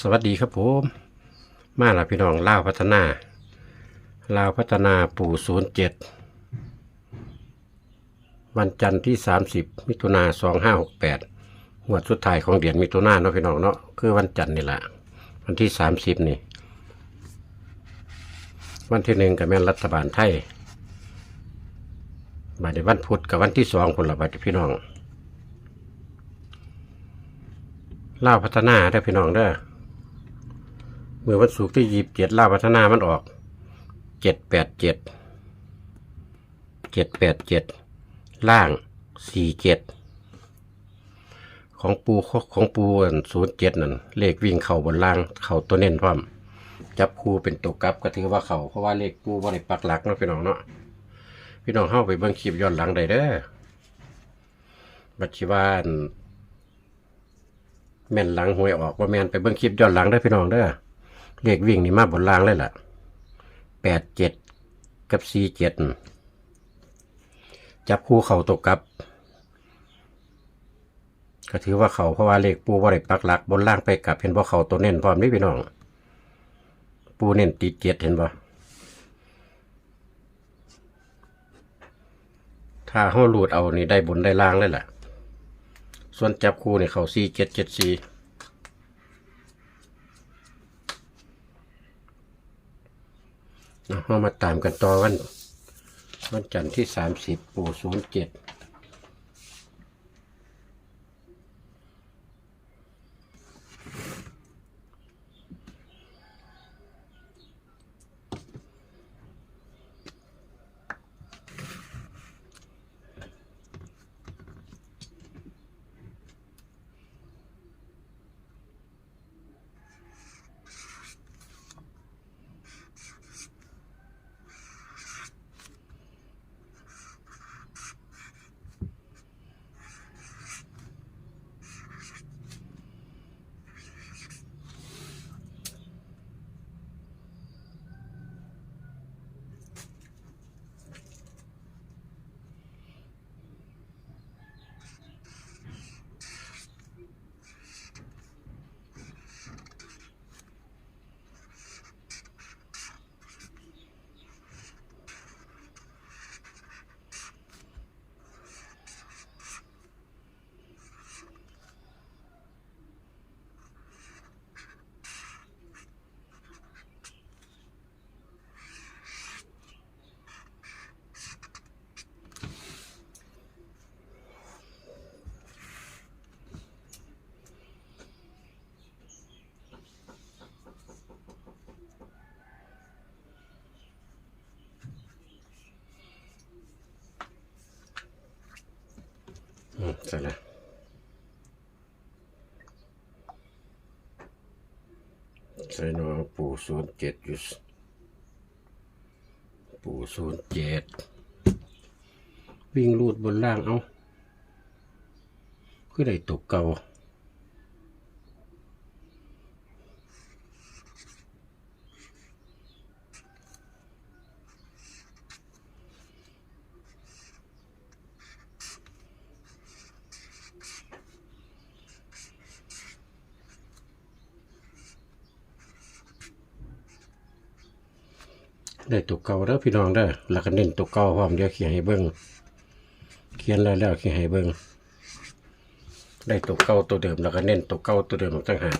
สวัสดีครับผม มาละพี่น้องล่าวพัฒนาลาวพัฒนาปู่ศูนย์เจ็ดวันจันทร์ที่สามสิบมิถุนาสองห้าหกแปดหวดสุดท้ายของเดือนมิถุนาเนาะพี่น้องเนาะคือวันจันทร์นี่แหละวันที่สามสิบนี่ วันที่หนึ่งกับแม่นรัฐบาลไทยบาในวันพุธกับวันที่สองคนละบาดพี่น้องเล่าพัฒนาได้อพี่น้องเด้อ เมื่อวันศุกร์ที่ยีบเจ็ดล่าพัฒนามันออกเจ็ดแปดเจ็ดเจ็ดแปดเจ็ดล่างสี่เจ็ดของปูของปูศูนย์เจ็ดนั่นเลขวิ่งเข่าบนล่างเข่าตัวเน้นพร้อมจับคู่เป็นตัวกลับก็ถือว่าเข่าเพราะว่าเลขปูบ่ได้ปักหลักเนาะพี่น้องเนาะพี่น้องเข้าไปเบิ่งคลิปย้อนหลังได้เด้อบัชิวานแม่นหลังหวยออกว่าแม่นไปเบิ่งคลิปย้อนหลังได้พี่น้องเด้อ เลขวิ่งนี่มาบนล่างเลยล่ะแปดเจ็ดกับสี่เจ็ดจับคู่เข่าตกกับ ก็ถือว่าเขาเพราะว่าเลขปูว่าได้ปักหลักบนล่างไปกับเห็นว่าเขาตัวเน้นพร้อมนี่พี่น้อง ปูเน้นติดเจ็ดเห็นบ่ถ้าห้าหลุดเอานี่ได้บนได้ล่างเลยล่ะส่วนจับคู่นี่เขาสี่เจ็ดเจ็ดสี่ เรามาตามกันต่อวันวันจันทร์ที่สามสิบปู่ศูนย์เจ็ด เสร็จแล้วใช่หนอปู่ศูนย์เจ็ดอยู่สปู่ศูนย์เจ็ดวิ่งลูดบนล่างเอาคือได้ตกเก่า ได้ตัวเก่าเด้อพี่น้องเด้อแล้วก็เน้นตัวเก่าพร้อมเดี๋ยวเขียนให้เบิ่งเขียนแล้วแล้วเขียนให้เบิ่งได้ตัวเก่าตัวเดิมแล้วก็เน้นตัวเก่าตัวเดิมต่างหาก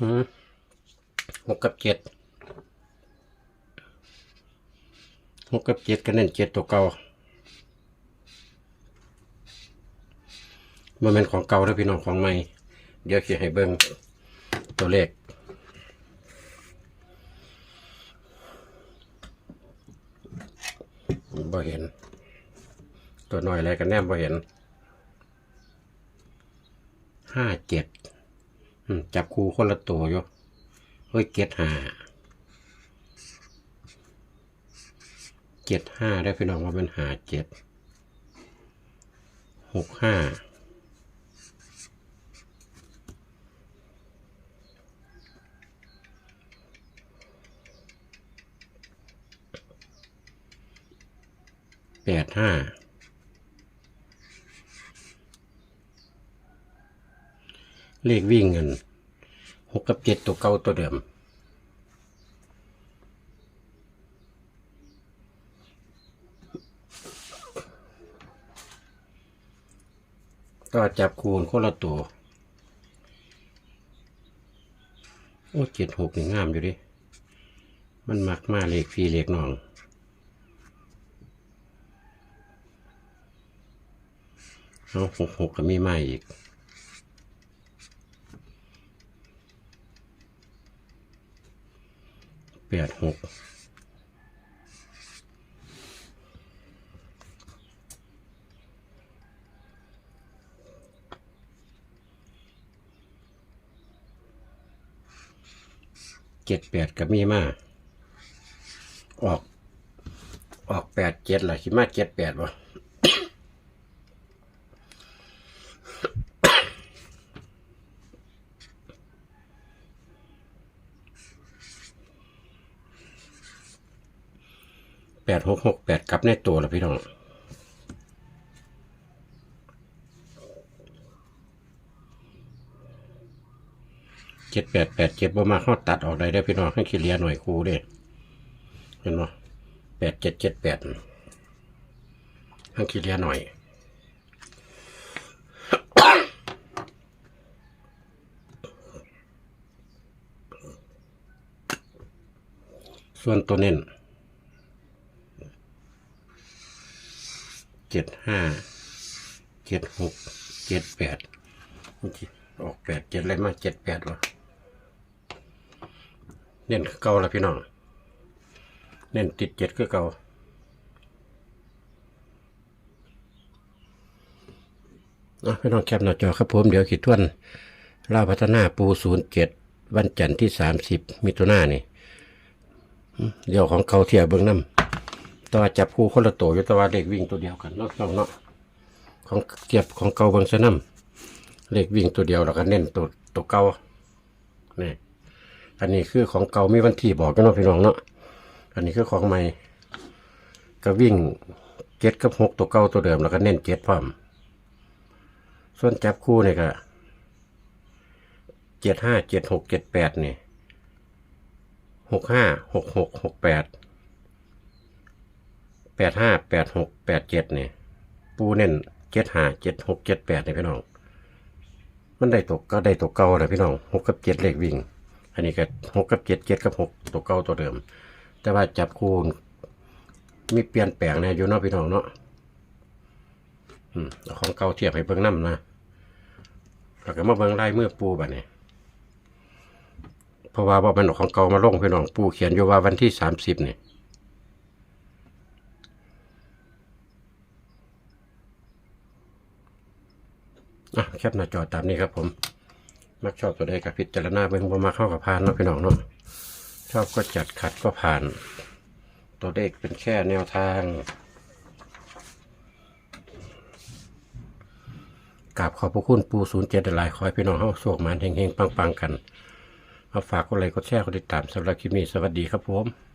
หืมหกกับเจ็ดหกกับเจ็ดก็เน้นเจ็ดตัวเก่า มันเป็นของเก่าแล้วพี่น้องของใหม่ เดี๋ยวเขียนให้เบิ้งตัวเลขบ่เห็น ตัวน้อยอะไรกันแนมบ่เห็นห้าเจ็ดจับคู่คนละตัวอยู่เฮ้ยเจ็ดห้าเจ็ดห้าได้พี่น้องว่าเป็นหาเจ็ดหกห้า แปดห้าเลขวิ่งเงินหกกับเจ็ดตัวเก่าตัวเดิม ก็จับคูณคนละตัว โอ้เจ็ดหกนี่งามอยู่ดิ มันมักมาเลขพี่เลขน้อง เอาหกหกก็มีมาอีกแปดหกเจ็ดแปดก็มีมาออก ออกแปดเจ็ดล่ะคิดมาเจ็ดแปดวะ แปด หกหกแปดกลับในตัวละพี่น้องเจ็ดแปดแปดเจ็ดบ่มาเข้าตัดออกได้ได้พี่น้องให้ขี้เลียหน่อยครูเด้เห็นไหมแปดเจ็ดเจ็ดแปดให้ขี้เลียหน่อยส่วนตัวเน้น เจ็ดห้าเจ็ดหกเจ็ดแปดออกแปดเจ็ดอะไรมาเจ็ดแปดวะเน้นเก่าละพี่น้องเน้นติดเจ็ดคือเก่าอะพี่น้องแคปหน้าจอครับผมเดี๋ยวขีดทวนเล่าพัฒนาปูศูนย์เจ็ดวันจันทร์ที่สามสิบมิถุนายนนี่เดี๋ยวของเก่าเทียบเบิ้องน้ำ แตัวาจับคู่คนละตัวอยู่แตัวาเด็กวิ่งตัวเดียวกันเนาะน้องเนาะของเทียบของเก่าเบิ้งซะน้ำเลขวิ่งตัวเดียวแล้วก็เน้นตัวตัวเก่านี่อันนี้คือของเก่ามีวันที่บอกกันเนาะพี่น้องเนาะอันนี้คือของใหม่ก็วิ่งเจ็ดกับหกตัวเก่าตัวเดิมแล้วก็เน้นเจ็ดพร้อมส่วนจับคู่เนี่ยก็เจ็ดห้าเจ็ดหกเจ็ดแปดนี่หกห้าหกหกหกแปด แปดห้าแปดหกแปดเจ็ดเนี่ยปูเน้นเจ็ดห้าเจ็ดหกเจ็ดแปดเนี่ยพี่น้อง มันได้ตกก็ได้ตัวเก่าเลยพี่น้องหกกับเจ็ดเลขวิ่ง อันนี้ก็หกกับเจ็ดเจ็ดกับหกตัวเก่าตัวเดิม แต่ว่าจับคูณมีเปลี่ยนแปลงแน่อยู่เนาะพี่น้องเนาะอืมของเก่าเทียบให้เบิ่งน้ำนะแล้วก็มาเบิ่งลายมือปูแบบนี้เพราะว่าบ่มันของเก่ามาลงพี่น้องปูเขียนอยู่ว่าวันที่สามสิบเนี่ย อะแคปหน้าจอตามนี้ครับผม มักชอบตัวใดกับพิจารณาเบิ่งบ่มาเข้ากับพานเนาะพี่น้องเนาะชอบก็จัดขัดก็ผ่าน ตัวเลขเป็นแค่แนวทางกราบขอบพระคุณปูศูนย์เจ็ดหลายคอยพี่น้องเฮาโชคหมานเฮงๆ ปังๆ กัน มาฝากกดไลค์กดแชร์กดติดตามสำหรับคลิปนี้ สวัสดีครับผม